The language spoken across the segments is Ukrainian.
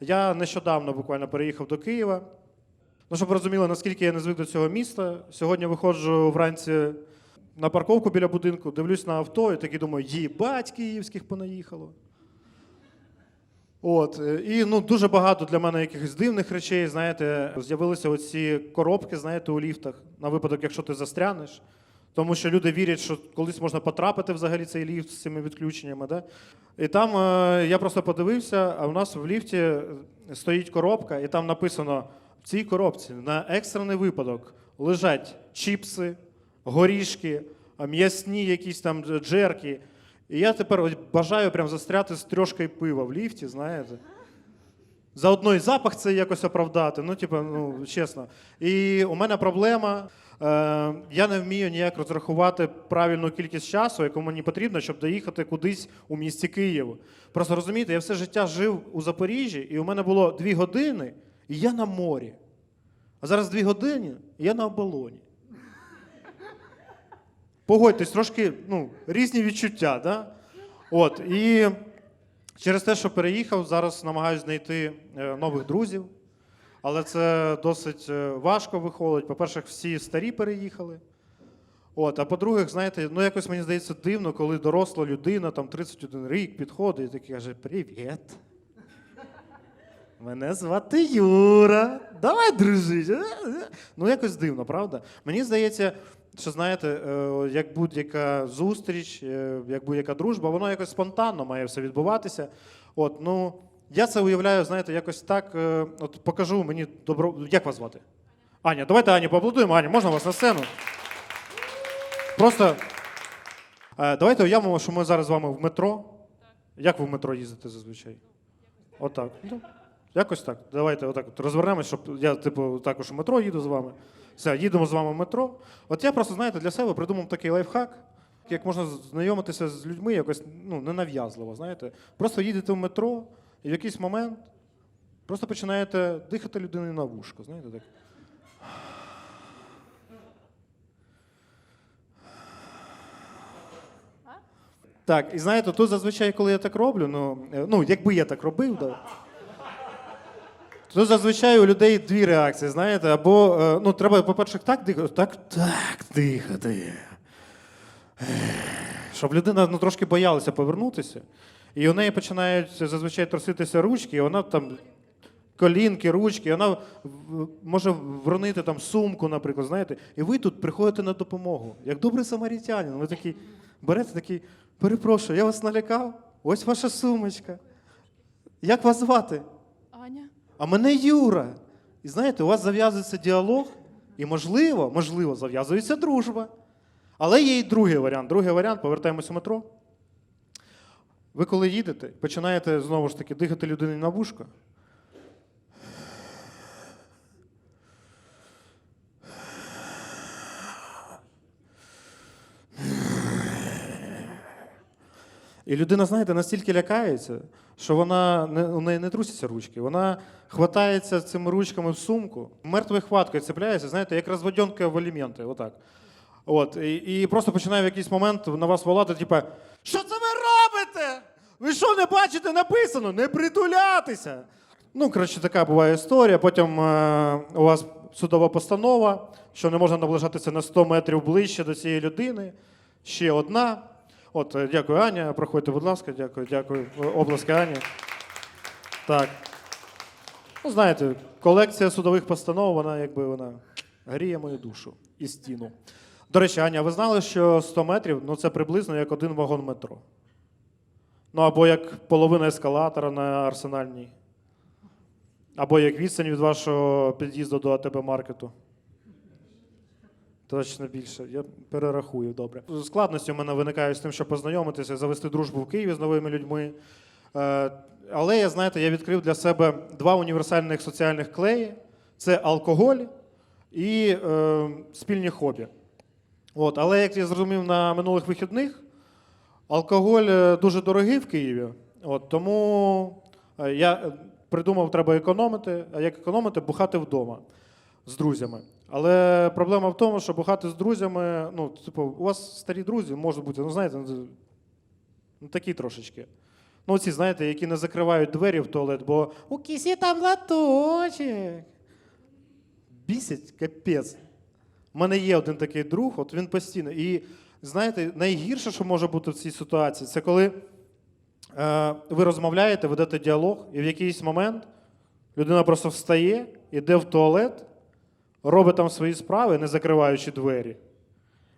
Я нещодавно буквально переїхав до Києва. Ну, щоб розуміли, наскільки я не звик до цього міста. Сьогодні виходжу вранці на парковку біля будинку, дивлюсь на авто і такий думаю, їбать київських понаїхало. От, і ну, дуже багато для мене якихось дивних речей. Знаєте, з'явилися оці коробки, знаєте, у ліфтах на випадок, якщо ти застрянеш. Тому що люди вірять, що колись можна потрапити взагалі цей ліфт з цими відключеннями. Да? І там е, я просто подивився, а у нас в ліфті е, стоїть коробка, і там написано: в цій коробці на екстрений випадок лежать чіпси, горішки, м'ясні якісь там джерки. І я тепер бажаю прям застряти з трьошкою пива в ліфті, знаєте. Заодно і запах це якось оправдати. Ну, типу, ну, чесно. І у мене проблема. Е, я не вмію ніяк розрахувати правильну кількість часу, яку мені потрібно, щоб доїхати кудись у місті Київ. Просто розумієте, я все життя жив у Запоріжжі, і у мене було дві години, і я на морі. А зараз дві години, і я на оболоні. Погодьтесь, трошки ну, різні відчуття, да? От, і через те, що переїхав, зараз намагаюся знайти е, нових друзів. Але це досить е, важко виходить. По-перше, всі старі переїхали. От, а по-друге, знаєте, ну якось мені здається дивно, коли доросла людина, там 31 рік, підходить і каже: Привіт. Мене звати Юра. Давай дружить. Е». Ну, якось дивно, правда? Мені здається, що знаєте, е, як будь-яка зустріч, е, як будь-яка дружба, воно якось спонтанно має все відбуватися. От, ну, я це уявляю, знаєте, якось так. е, От покажу мені добро. Як вас звати? Аня, давайте Ані поаплодуємо. Аня, можна вас на сцену? Просто давайте уявимо, що ми зараз з вами в метро. Як ви в метро їздите зазвичай? Отак. Ну, Якось так. Давайте отак от розвернемось, щоб я, типу, також в метро їду з вами. Все, їдемо з вами в метро. От я просто, знаєте, для себе придумав такий лайфхак, як можна знайомитися з людьми якось ну, ненав'язливо, знаєте. Просто їдете в метро, і в якийсь момент просто починаєте дихати людини на вушко, знаєте, так. Так, і знаєте, тут зазвичай, коли я так роблю, ну, е, ну якби я так робив, да, то зазвичай у людей дві реакції, знаєте, або е, ну, треба, по-перше, так дихати, так, так дихати. Щоб людина ну, трошки боялася повернутися. І у неї починають зазвичай труситися ручки, і вона там колінки, ручки, і вона може вронити там сумку, наприклад, знаєте, і ви тут приходите на допомогу. Як добрий самарітянин, ви такий берете такий, перепрошую, я вас налякав, ось ваша сумочка. Як вас звати? А мене Юра. І знаєте, у вас зав'язується діалог, і можливо, можливо, зав'язується дружба. Але є і другий варіант. Другий варіант повертаємося в метро. Ви коли їдете, починаєте знову ж таки дихати людині на вушко. І людина, знаєте, настільки лякається, що вона у неї не трусяться ручки. Вона хватається цими ручками в сумку, мертвою хваткою цепляється, знаєте, як розводьонка в аліменти, отак. От, і, і просто починає в якийсь момент на вас волати, типа, що це ви робите? Ви що не бачите, написано? Не притулятися. Ну, коротше, така буває історія. Потім е, у вас судова постанова, що не можна наближатися на 100 метрів ближче до цієї людини. Ще одна. От, е, дякую, Аня. Проходьте, будь ласка, дякую, дякую. Е, Обласки Ані. Так. Ну, знаєте, колекція судових постанов, вона якби вона гріє мою душу і стіну. До речі, Аня, ви знали, що 100 метрів ну, це приблизно як один вагон метро. Ну, або як половина ескалатора на арсенальній. Або як відстань від вашого під'їзду до АТБ маркету. Точно більше. Я перерахую добре. Складності у мене виникають з тим, щоб познайомитися, завести дружбу в Києві з новими людьми. Е, Але я, знаєте, я відкрив для себе два універсальних соціальних клеї: це алкоголь і е, спільні хобі. От, але як я зрозумів на минулих вихідних, алкоголь е, дуже дорогий в Києві. От, тому е, я придумав, треба економити. А як економити? Бухати вдома з друзями. Але проблема в тому, що бухати з друзями, ну, типу, у вас старі друзі можуть бути, ну знаєте, ну, такі трошечки. Ну, ці, знаєте, які не закривають двері в туалет, бо у кісі там латочок. Бісять, капець. У мене є один такий друг, от він постійно. І знаєте, найгірше, що може бути в цій ситуації, це коли е, ви розмовляєте, ведете діалог, і в якийсь момент людина просто встає, іде в туалет, робить там свої справи, не закриваючи двері.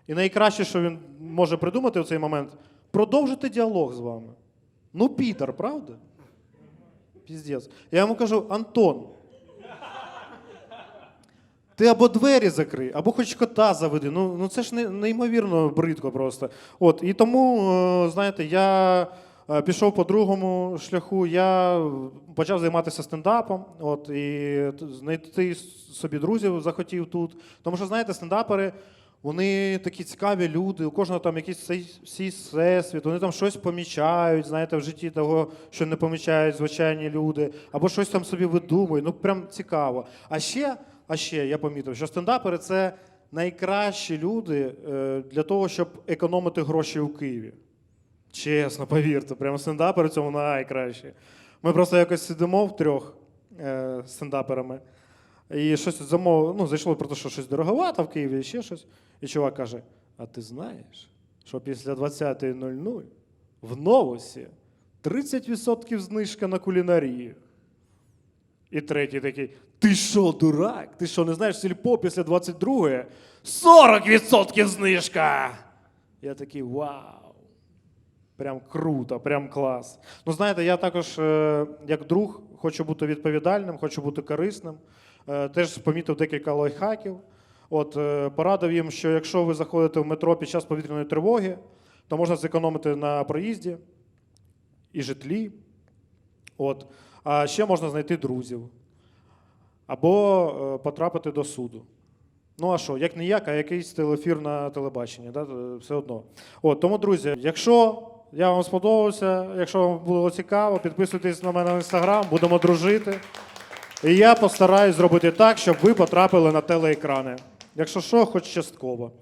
І найкраще, що він може придумати в цей момент, продовжити діалог з вами. Ну, Пітер, правда? Піздець. Я йому кажу, Антон. Ти або двері закрий, або хоч кота заведи. Ну, ну це ж не, неймовірно бридко просто. От, і тому, е, знаєте, я пішов по другому шляху, я почав займатися стендапом, от, і знайти собі друзів захотів тут. Тому що, знаєте, стендапери. Вони такі цікаві люди, у кожного там якийсь свій всесвіт, вони там щось помічають, знаєте, в житті того, що не помічають звичайні люди, або щось там собі видумують. Ну, прям цікаво. А ще, а ще я помітив, що стендапери це найкращі люди е, для того, щоб економити гроші у Києві. Чесно, повірте, прямо стендапери в цьому найкращі. Ми просто якось сидимо втрьох е, стендаперами. І щось замов... ну, зайшло про те, що щось дороговато в Києві, і ще щось. І чувак каже: А ти знаєш, що після 20.00 в новосі 30% знижка на кулінарію. І третій такий: Ти що, дурак? Ти що, не знаєш сільпо після 22-ї? 40% знижка! Я такий вау! Прям круто, прям клас. Ну, знаєте, я також, е, як друг, хочу бути відповідальним, хочу бути корисним. Е, Теж помітив декілька лайфхаків. От, е, порадив їм, що якщо ви заходите в метро під час повітряної тривоги, то можна зекономити на проїзді і житлі. От. А ще можна знайти друзів або потрапити до суду. Ну а що, як не як, а якийсь телефір на телебаченні, да? все одно. От, тому, друзі, якщо я вам сподобався, якщо вам було цікаво, підписуйтесь на мене в інстаграм, будемо дружити. І я постараюсь зробити так, щоб ви потрапили на телеекрани. Якщо що, хоч частково.